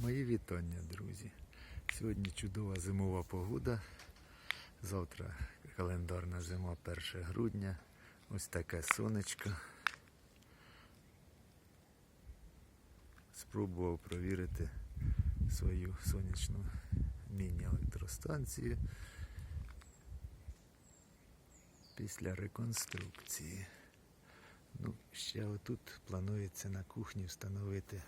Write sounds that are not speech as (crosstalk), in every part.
Мої вітання, друзі. Сьогодні чудова зимова погода. Завтра календарна зима 1 грудня. Ось таке сонечко. Спробував провірити свою сонячну міні-електростанцію після реконструкції. Ну, ще отут планується на кухні встановити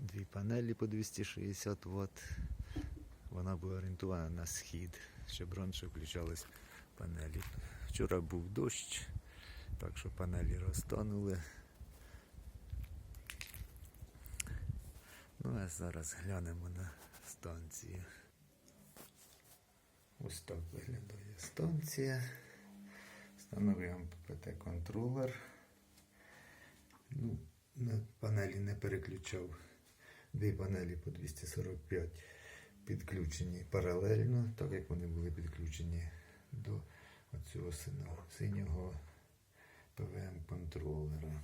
дві панелі по 260 Вт. Вона буде орієнтована на схід, щоб раніше включались панелі. Вчора був дощ, так що панелі розтанули. Ну а зараз глянемо на станцію. Ось так виглядає станція. Встановив МППТ контролер. Ну, на панелі не переключав. Дві панелі по 245 підключені паралельно, так як вони були підключені до оцього синього, синього ПВМ контролера.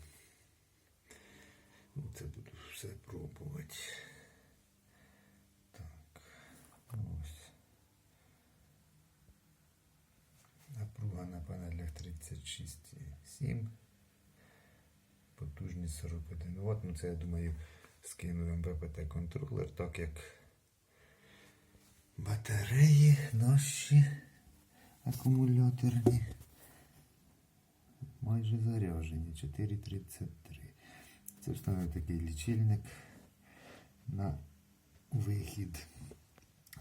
Ну, це буду все пробувати. Так, ось. Напруга на панелях 36,7. Потужність 41 Вт. Ну це я думаю скину МППТ контролер, так як батареї наші акумуляторні майже заряджені 4,33. Це встановив такий лічильник на вихід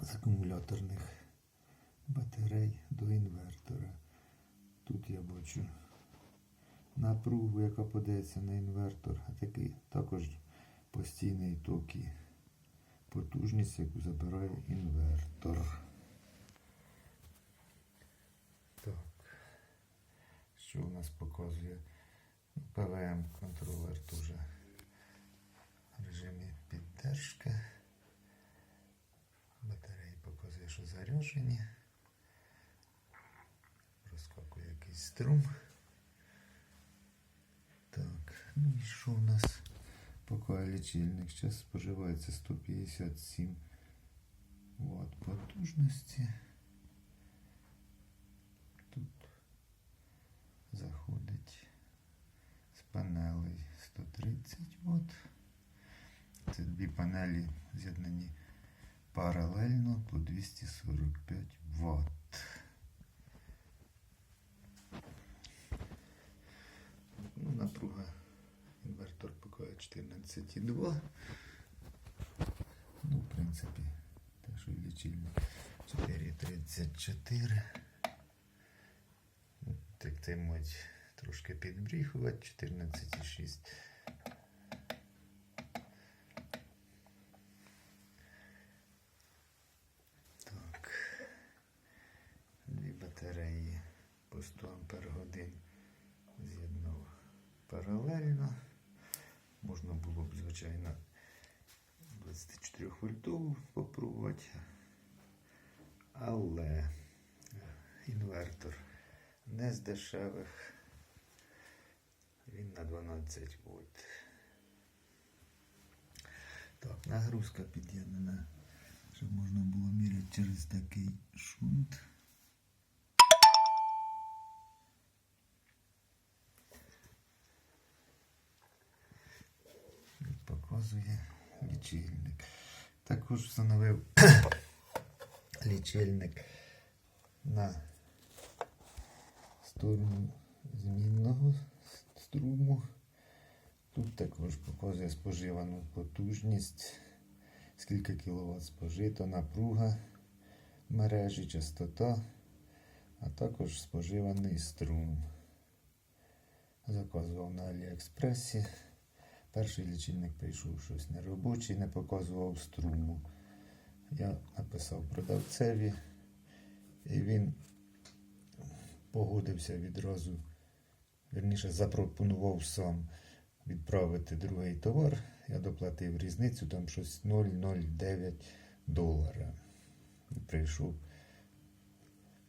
з акумуляторних батарей до інвертора. Тут я бачу напругу, яка подається на інвертор, а такий також постійний ток і потужність, яку забирає інвертор. Так. Що у нас показує? ПВМ контролер теж в режимі піддержки. Батареї показує, що заряджені. Розкакує якийсь струм. Так, ну і що у нас? Поки лічильник. Зараз споживається 157 Вт потужності. Тут заходить з панелей 130 Вт. Це дві панелі з'єднані паралельно по 245 Вт. Ну, напруга інвертор показує 14,2. Ну, в принципі, те, що і лічильник 4,34. Ну, Так це мать трошки підбріхувати 14,6. Так. Дві батареї по 100 ампер годин з'єднав паралельно. Можна було б, звичайно, 24 вольтову попробувати. Але інвертор не з дешевих. Він на 12 вольт. Так, нагрузка під'єднана, щоб можна було міряти через такий шунт. Показує лічильник. Також встановив (coughs) лічильник на сторону змінного струму. Тут також показує споживану потужність, скільки кВт спожито, напруга мережі, частота, а також споживаний струм. Заказував на Аліекспресі. Перший лічильник прийшов щось неробочий, не показував струму. Я написав продавцеві, і він погодився відразу, верніше запропонував сам відправити другий товар. Я доплатив різницю, там щось 0,09 долара. І прийшов.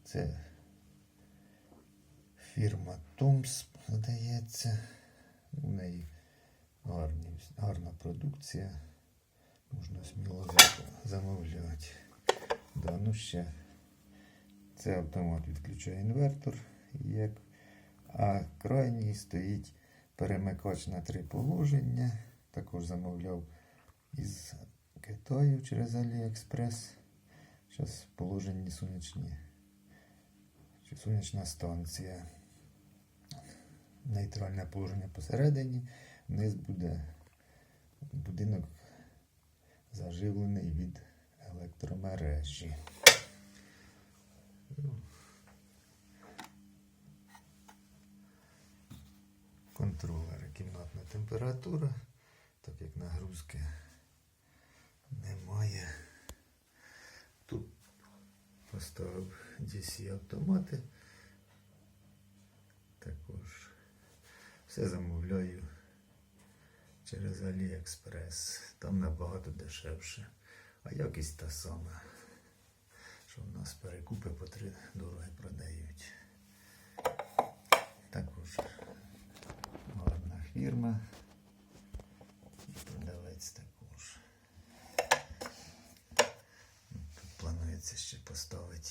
Це фірма Томс, здається. У неї гарні, гарна продукція. Можна сміло замовляти. Да, ну ще. Це автомат відключає інвертор, як, а крайній стоїть перемикач на три положення. Також замовляв із Китаю через AliExpress. Зараз положені сонячні. чи Сонячна станція. Нейтральне положення посередині. Вниз буде будинок заживлений від електромережі. Контролери кімнатна температура, так як нагрузки немає. Тут поставив DC автомати. Також все замовляю через AliExpress. Там набагато дешевше. А якість та сама. Що в нас перекупи по три дороги продають. Також гарна фірма. І продавець також. Тут планується ще поставити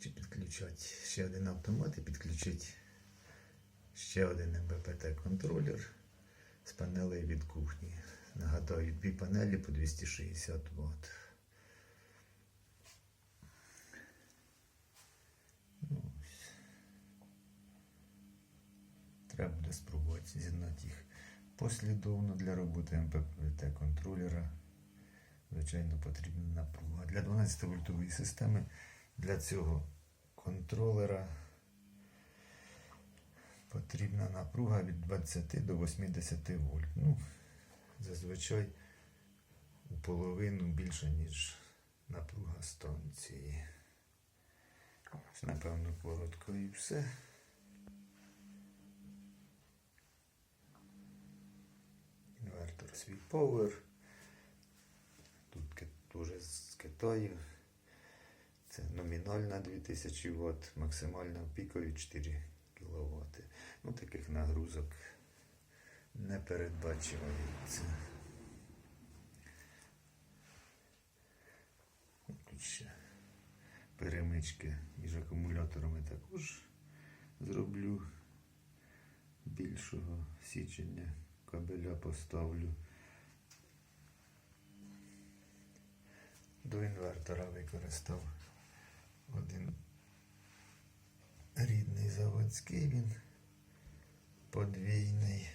чи підключати ще один автомат і підключити ще один МБПТ контролер з панелей від кухні. Нагадаю, дві панелі по 260 Вт. Ну. Треба буде спробувати з'єднати їх послідовно для роботи МППТ контролера. Звичайно, потрібна напруга. Для 12 вольтової системи для цього контролера потрібна напруга від 20 до 80 вольт. Ну, зазвичай у половину більше, ніж напруга станції. Ось, Напевно, коротко і все. Інвертор свій Power. Тут дуже з Китаю. Це номінальна 2000 Вт, максимальна пікові 4 кВт. Ну, таких нагрузок не передбачується. Тут ще перемички між акумуляторами також зроблю більшого січення кабеля поставлю. До інвертора використав один рідний заводський він подвійний,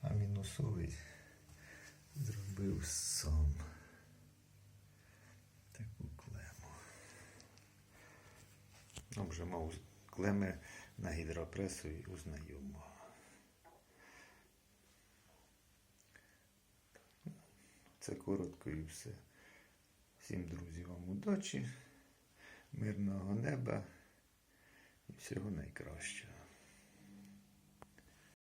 а мінусовий зробив сам таку клему. Ну, вже мав клеми на гідропресу і у. Це коротко і все. Всім друзі, вам удачі, мирного неба і всього найкращого.